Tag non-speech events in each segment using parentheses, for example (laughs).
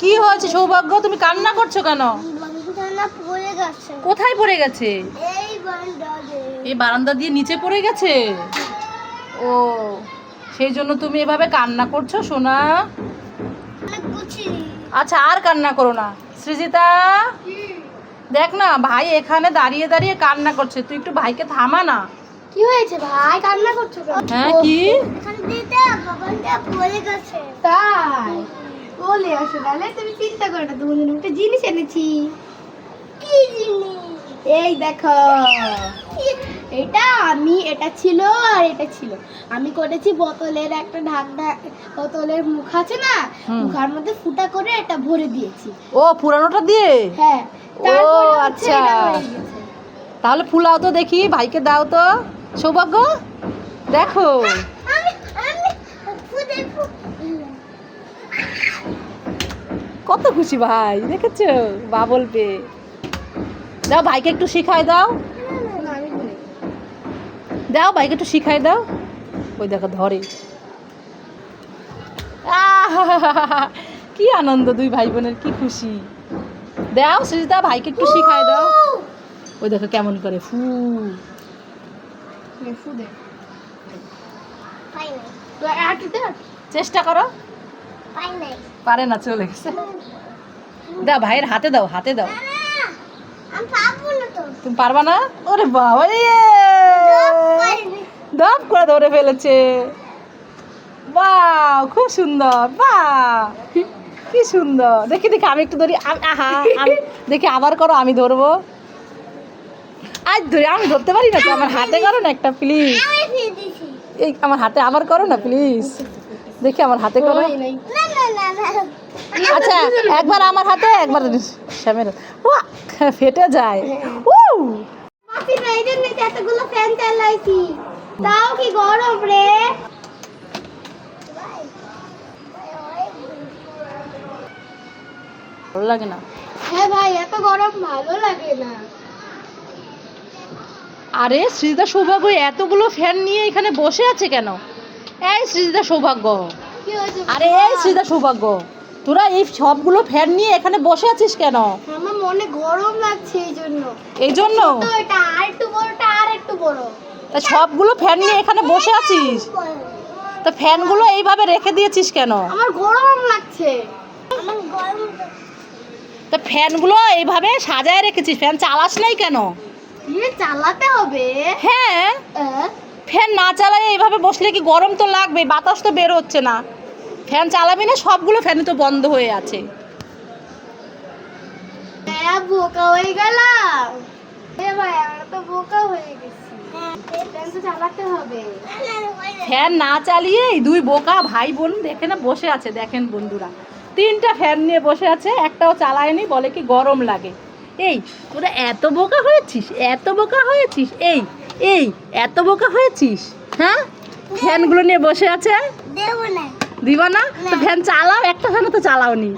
কি হয়েছে সৌভাগ্য? তুমি কান্না করছ কেন? কোথায় পড়ে গেছে? এই বারান্দা দিয়ে। নিচে পড়ে গেছে? ও সেই জন্য তুমি এভাবে কান্না করছ সোনা? আচ্ছা আর কান্না করো না। সৃজিতা? দেখ না ভাই এখানে দাঁড়িয়ে দাঁড়িয়ে কান্না করছে। তুই একটু ভাইকে থামা না। কি হয়েছে ভাই? কান্না করছ হ্যাঁ কি? এখান দিতে বাবানটা পড়ে গেছে। তাই? বলে আসো তাহলে? তুমি চিন্তা করো না তোমার জন্য একটা জিনিস এনেছি। কি জিনিস? এই দেখো। এটা আমি এটা ছিল আর এটা ছিল। আমি করেছি বোতলের একটা ঢাকনা বোতলের মুখ আছে না। মুখার মধ্যে ফুটা করে এটা ভরে দিয়েছি। ও পুরানোটা দিয়ে? হ্যাঁ ও, আচ্ছা। তাহলে ফুলাও তো দেখি ভাইকে দাও তো। সৌভাগ্য দেখো। আমি আমি ফুটে। কত খুশি ভাই দেখেছ? বা বলবে। দাও ভাইকে একটু শিখাই দাও। দাও ভাইকে একটু শিখাই দাও। ওই দেখো ধরে। কি আনন্দ দুই ভাই বোনের কি খুশি। দাও সৃজিতা ভাইকে একটু শিখাই দাও। ওই দেখো কেমন করে ফু। চেষ্টা করো। পারে না, চলে গেছে। দাও ভাইয়ের হাতে দাও হাতে দাও। তুমি পারবা না? ওরে বাবা রে পাইনি। করে ধরে ফেলেছে। বাহ, খুব সুন্দর, বাহ। কি সুন্দর। দেখি দেখি, আমি একটু ধরি। আহা দেখি, আবার করো, আমি ধরবো। আজ ধরে, আমি ধরতে পারি না তো আমার হাতে করো না একটা প্লিজ এই, আমার হাতে আবার করো না প্লিজ দেখি, আমার হাতে করো। আচ্ছা একবার আমার হাতে একবার শ্যামের ওয়া ফেটে যায়। উ এতগুলো ফ্যান চালাইছি। তাও কি গরম রে। ভালো লাগে না? হ্যাঁ ভাই এত গরম ভালো লাগে না। আরে সৃজিতা সৌভাগ্য এতগুলো ফ্যান নিয়ে এখানে বসে আছে কেন? এই সৃজিতা সৌভাগ্য। আরে এই সৃজিতা সৌভাগ্য তোরা এই সবগুলো ফ্যান নিয়ে এখানে বসে আছিস কেন? আমার মনে গরম লাগছে এই জন্য। এই জন্য? তো এটা আর একটু বড়টা আর একটু বড়। তা সবগুলো ফ্যান নিয়ে এখানে বসে আছিস? তা ফ্যানগুলো এইভাবে রেখে দিয়েছিস কেন? আমার গরম লাগছে। আমার গরম তা ফ্যানগুলো এইভাবে সাজায় রেখেছিস ফ্যান চালাস নাই কেন? ইয়ে চালাতে হবে। হ্যাঁ। ফ্যান না চালায় এইভাবে বসলে কি গরম তো লাগবে বাতাস তো বের হচ্ছে না। ফ্যান চালাবি না সবগুলো ফ্যানই তো বন্ধ হয়ে আছে। হ্যাঁ বোকা হয়ে গেলাম। ভাই আমরা তো বোকা হয়ে গেছি। ফ্যান ফ্যান না চালিয়ে দুই বোকা ভাই বোন দেখে না বসে আছে দেখেন বন্ধুরা। তিনটা ফ্যান নিয়ে বসে আছে একটাও চালায়নি বলে কি গরম লাগে। এই তোরা এত বোকা হয়েছিস এত বোকা হয়েছিস এই। এই এত বোকা হয়েছিস? হ্যাঁ? ফ্যানগুলো নিয়ে বসে আছে? দেব না। তো ফ্যান চালাও একটা ফ্যানও তো চালাওনি।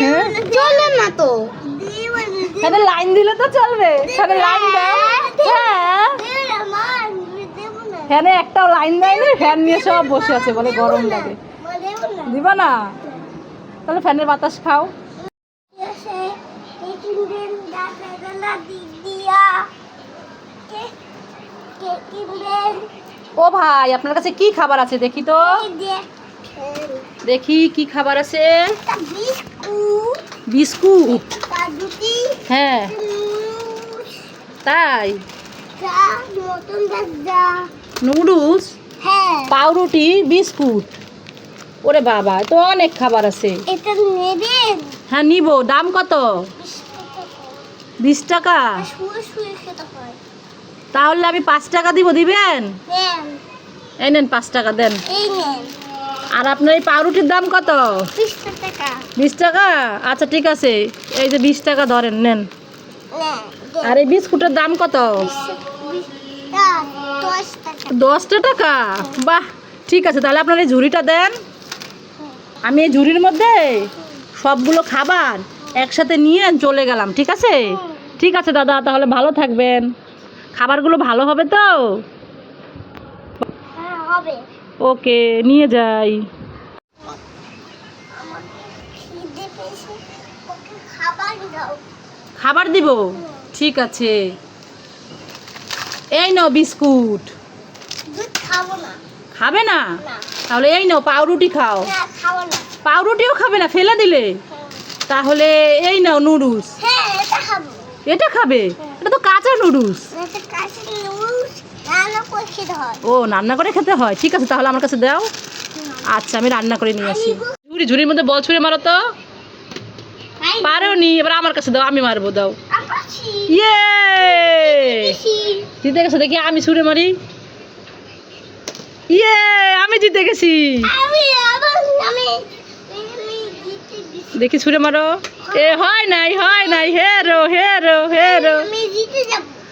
হ্যাঁ? চলে না তো। এখানে লাইন দিলে তো চলবে। এখানে লাইন দাও। হ্যাঁ? ফ্যানে একটাও লাইন দেয়নি ফ্যান নিয়ে সব বসে আছে বলে গরম লাগে। দেব না। তাহলে ফ্যানের বাতাস খাও। দাদা দাদা দিদিয়া কে কে কিনবেন ও ভাই, আপনার কাছে কি খাবার আছে দেখি তো। দেখি কি খাবার আছে। বিস্কুট। হ্যাঁ। তাই। নুডলস। পাউরুটি, বিস্কুট। ওরে বাবা তো অনেক খাবার আছে। হ্যাঁ নিব। দাম কত? বিশ টাকা। তাহলে আমি পাঁচ টাকা দিব দিবেন? এই নেন পাঁচ টাকা দেন। আর আপনার এই পাউরুটির দাম কত? বিশ টাকা। আচ্ছা ঠিক আছে। এই যে বিশ টাকা ধরেন নেন। আর এই বিস্কুটের দাম কত? দশটা টাকা। বাহ ঠিক আছে তাহলে আপনার এই ঝুড়িটা দেন। আমি এই ঝুড়ির মধ্যে সবগুলো খাবার একসাথে নিয়ে চলে গেলাম ঠিক আছে? ঠিক আছে দাদা তাহলে ভালো থাকবেন। খাবারগুলো ভালো হবে তো? হ্যাঁ ওকে নিয়ে যাই। খাবার দিব? ঠিক আছে। এই নাও বিস্কুট। খাব না। তাহলে এই নাও পাউরুটি খাও। পাউরুটিও খাবে না? ফেলে দিলে? তাহলে এই নাও নুডলস। হ্যাঁ এটা খাবে। এটা তো কাঁচা নুডলস রান্না করে খেতে হয় ও রান্না করে খেতে হয়? ঠিক আছে তাহলে আমার কাছে দাও। আচ্ছা আমি রান্না করে নিয়ে আসি। ঝুড়ি ঝুড়ির মধ্যে বল ছুঁড়ে মারো তো। পারো নি এবার আমার কাছে দাও আমি মারবো দাও। ইয়ে! জিতে গেছো দেখি আমি ছুঁড়ে মারি। ইয়ে আমি জিতে গেছি। দেখি ছুঁড়ে মারো। এ হয় নাই হয় নাই হেরো হেরো হেরো আমি জিতে যাব।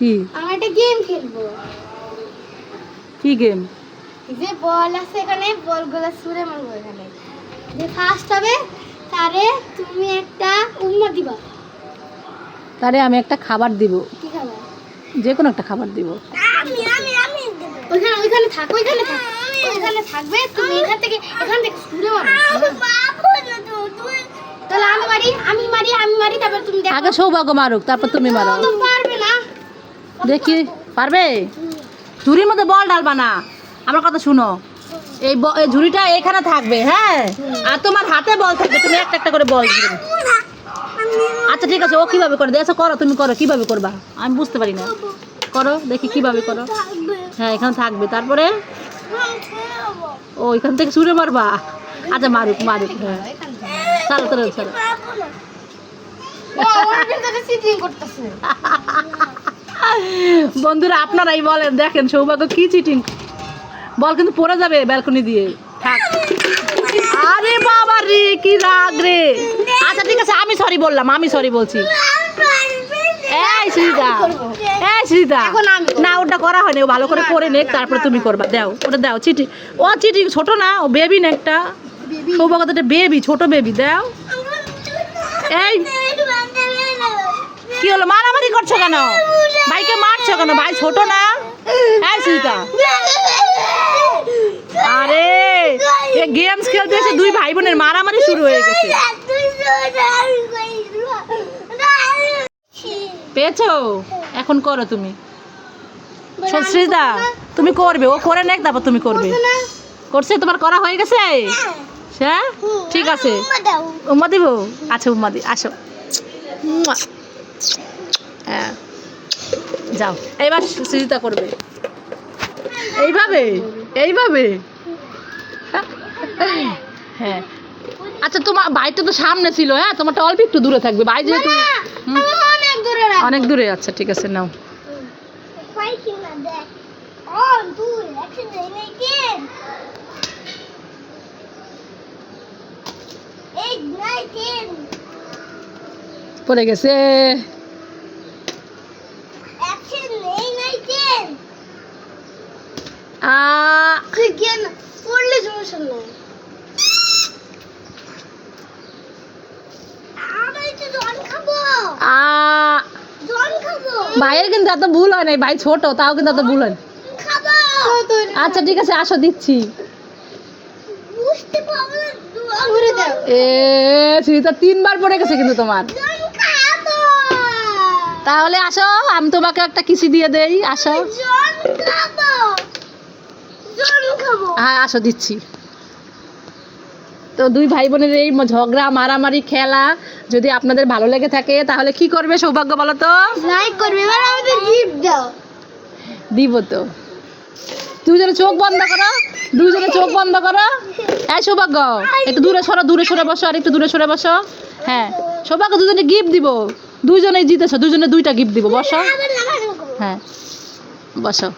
কি? আমরা একটা গেম খেলব। কি গেম যে বল আছে এখানে বলগুলো ছুঁড়ে মারবো এখানে যে ফার্স্ট হবে তারে তুমি একটা উম্মা দিবা। তারে আমি একটা খাবার দিব। কি খাবার? যে কোনো একটা খাবার দিব। আমি আমি আমি দেবো। ওইখানে ওইখানে থাক ওইখানে থাক। ওইখানে থাকবে তুমি এখান থেকে এখান থেকে ছুঁড়ে মারো। আমি তাহলে আমি মারি আমি মারি আমি মারি তারপর তুমি দেখো। আগে সৌভাগ্য মারুক তারপর তুমি মারো। দেখি পারবে? ঝুড়ির মধ্যে বল ডালবা না। আমার কথা শুনো। এই এই ঝুড়িটা এখানে থাকবে হ্যাঁ? আর তোমার হাতে বল থাকবে তুমি একটা একটা করে বল দিবে। আচ্ছা ঠিক আছে ও কীভাবে করে? দেখো করো তুমি করো কীভাবে করবা? আমি বুঝতে পারি না। করো দেখি কীভাবে করো। হ্যাঁ এখানে থাকবে। তারপরে? ও এখান থেকে ছুঁড়ে মারবা? আচ্ছা মারুক মারুক হ্যাঁ। চলো করতেছে। (laughs) বন্ধুরা আপনারাই বলেন দেখেন সৌভাগ্য কি চিটিং বল কিন্তু পড়ে যাবে ব্যালকনি দিয়ে। থাক। আরে বাবা রে কি রাগ রে। আচ্ছা ঠিক আছে আমি সরি বললাম আমি সরি বলছি। এই শ্রীদা এই শ্রীদা এখন না ওটা করা হয়নি ও ভালো করে করে নে তারপরে তুমি করবা। দাও ওটা দাও চিঠি ও চিঠি ছোট না ও বেবি না একটা সৌভাগ্য বেবি ছোট বেবি দাও। এই কি হলো? মারামারি করছ কেন? ভাইকে মারছো কেন? ভাই ছোট না? এই শ্রীতা আরে গেমস খেলতে এসে দুই ভাই বোনের মারামারি শুরু হয়ে গেছে। পেয়েছ? এখন করো তুমি। শ্রীদা তুমি করবে। ও করে নেক তারপর তুমি করবে। করছে? তোমার করা হয়ে গেছে? হ্যাঁ। ঠিক আছে। উম্মা দিব? আচ্ছা উম্মা দি আসো। হ্যাঁ। যাও। এবার সুজিতা করবে। এইভাবে? এইভাবে? হ্যাঁ। আচ্ছা তোমার বাইটা তো সামনে ছিল হ্যাঁ? তোমারটা অল্প একটু দূরে থাকবে। যেহেতু অনেক দূরে আচ্ছা ঠিক আছে নাও। পড়ে গেছে আ তুই জ্ঞান পড়লে সমস্যা নেই আ ভাইয়ের কিন্তু এত ভুল হয় নাই ভাই ছোট তাও কিন্তু এত ভুল হয় না। আচ্ছা ঠিক আছে আসো দিচ্ছি। এ তিনবার পড়ে গেছে কিন্তু তোমার। তাহলে আসো আমি তোমাকে একটা কিসি দিয়ে দেই আসো। হ্যাঁ আসো দিচ্ছি। তো দুই ভাই বোনের এই ঝগড়া মারামারি খেলা যদি আপনাদের ভালো লেগে থাকে তাহলে কি করবে সৌভাগ্য বলো তো? লাইক করবে এবার আমাদের গিফট দাও। দিব তো। দুজনে চোখ বন্ধ করো। দুজনে চোখ বন্ধ করো। এই সৌভাগ্য একটু দূরে সরো দূরে সরে বসো আর একটু দূরে সরে বসো। হ্যাঁ সৌভাগ্য দুজনে গিফট দিব। দুজনেই জিতেছো দুজনে দুইটা গিফট দিব বসো। হ্যাঁ বসো।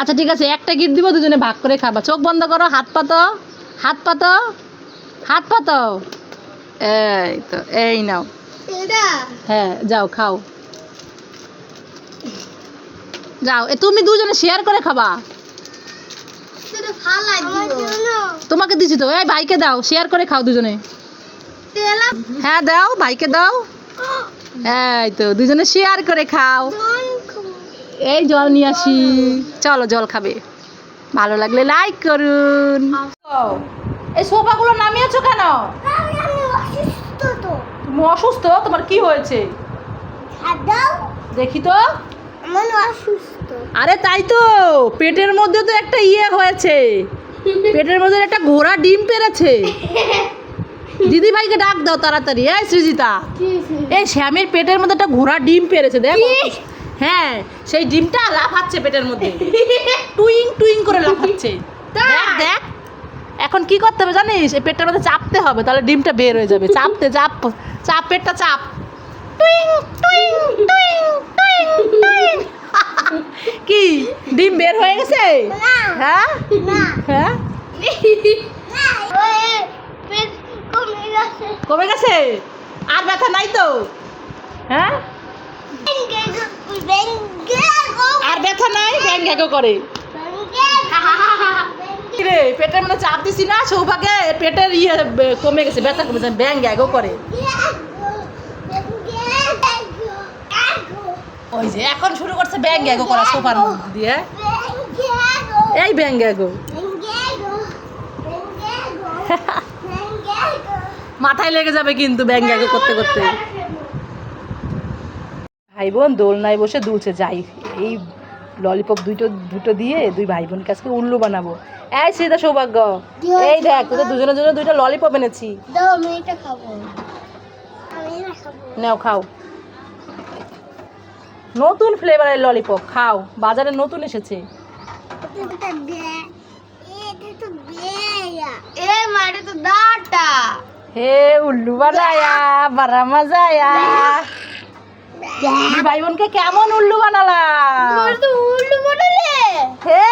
আচ্ছা ঠিক আছে একটা গিট দিব দুজনে ভাগ করে খাবা। চোখ বন্ধ করো হাত পাতো হাত পাতো হাত পাতো। এই তো এই নাও। হ্যাঁ যাও খাও। যাও এ তুমি দুজনে শেয়ার করে খাবা। তোমাকে দিছি তো। এই ভাইকে দাও শেয়ার করে খাও দুজনে। হ্যাঁ দাও ভাইকে দাও। (gasps) এই তো দুজনে শেয়ার করে খাও। এই জল নিয়ে আসি। চলো জল খাবে। ভালো লাগলে লাইক করুন। এই সোফাগুলো নামিয়েছো কেন? তুমি অসুস্থ? তোমার কি হয়েছে? দেখি তো। আরে তাই তো পেটের মধ্যে তো একটা ইয়ে হয়েছে। পেটের মধ্যে একটা ঘোড়া ডিম পেরেছে। দিদি ভাইকে ডাক দাও তাড়াতাড়ি। এই সৃজিতা এই শ্যামের পেটের মধ্যে একটা ঘোড়া ডিম পেরেছে দেখ। হ্যাঁ সেই ডিমটা লাফাচ্ছে পেটের মধ্যে। টুইং টুইং করে লাফাচ্ছে। দেখ দেখ। এখন কি করতে হবে জানিস? এই পেটটার মধ্যে চাপতে হবে তাহলে ডিমটা বের হয়ে যাবে। চাপতে চাপ চাপ পেটটা চাপ। টুইং টুইং টুইং টুইং টুইং। (laughs) কি? ডিম বের হয়ে গেছে? হ্যাঁ? না। হ্যাঁ? কমে গেছে। কমে গেছে? আর ব্যথা নাই তো? হ্যাঁ? আর ব্যথা নাই? ব্যাং ঘ্যাগো করে। রে পেটের মধ্যে চাপ দিছি না? সৌভাগ্যে পেটের ইয়ে কমে গেছে ব্যথা কমে কমেছে ব্যাং ঘ্যাগো করে। ওই যে এখন শুরু করছে ব্যাং ঘ্যাগো করা সোফার দিয়ে এই ব্যাং ঘ্যাগো মাথায় লেগে যাবে কিন্তু ব্যাং ঘ্যাগো করতে করতে। ভাই বোন দোলনায় বসে দুলছে যাই এই ললিপপ দুটো দুটো দিয়ে দুই ভাই বোনকে আজকে উল্লু বানাবো। এই সেটা সৌভাগ্য এই দেখ তোদের দুজনের জন্য দুইটা ললিপপ এনেছি। দাও আমি এটা খাব। নাও খাও। নতুন ফ্লেভারের ললিপপ খাও বাজারে নতুন এসেছে। হে উল্লু বানায়া বারা মজা আয়া দুই ভাই বোনকে কেমন উল্লু বানালা উল্লু বটলে হে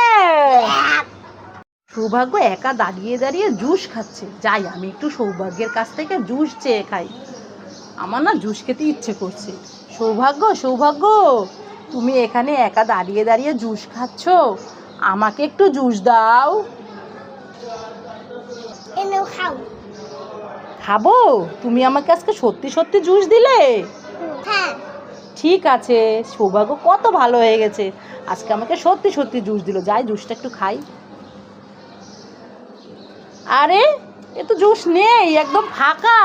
সৌভাগ্য একা দাঁড়িয়ে দাঁড়িয়ে জুস খাচ্ছে। যাই আমি একটু সৌভাগ্যের কাছ থেকে জুস চেয়ে খাই। আমার না জুস খেতে ইচ্ছে করছে। সৌভাগ্য সৌভাগ্য তুমি এখানে একা দাঁড়িয়ে দাঁড়িয়ে জুস খাচ্ছ? আমাকে একটু জুস দাও। খাব? তুমি আমাকে আজকে সত্যি সত্যি জুস দিলে? হ্যাঁ ঠিক আছে, সৌভাগ্য কত ভালো হয়ে গেছে। আজকে আমাকে সত্যি সত্যি জুস দিল। যাই, জুসটা একটু খাই। আরে, এ তো জুস নেই, একদম ফাঁকা।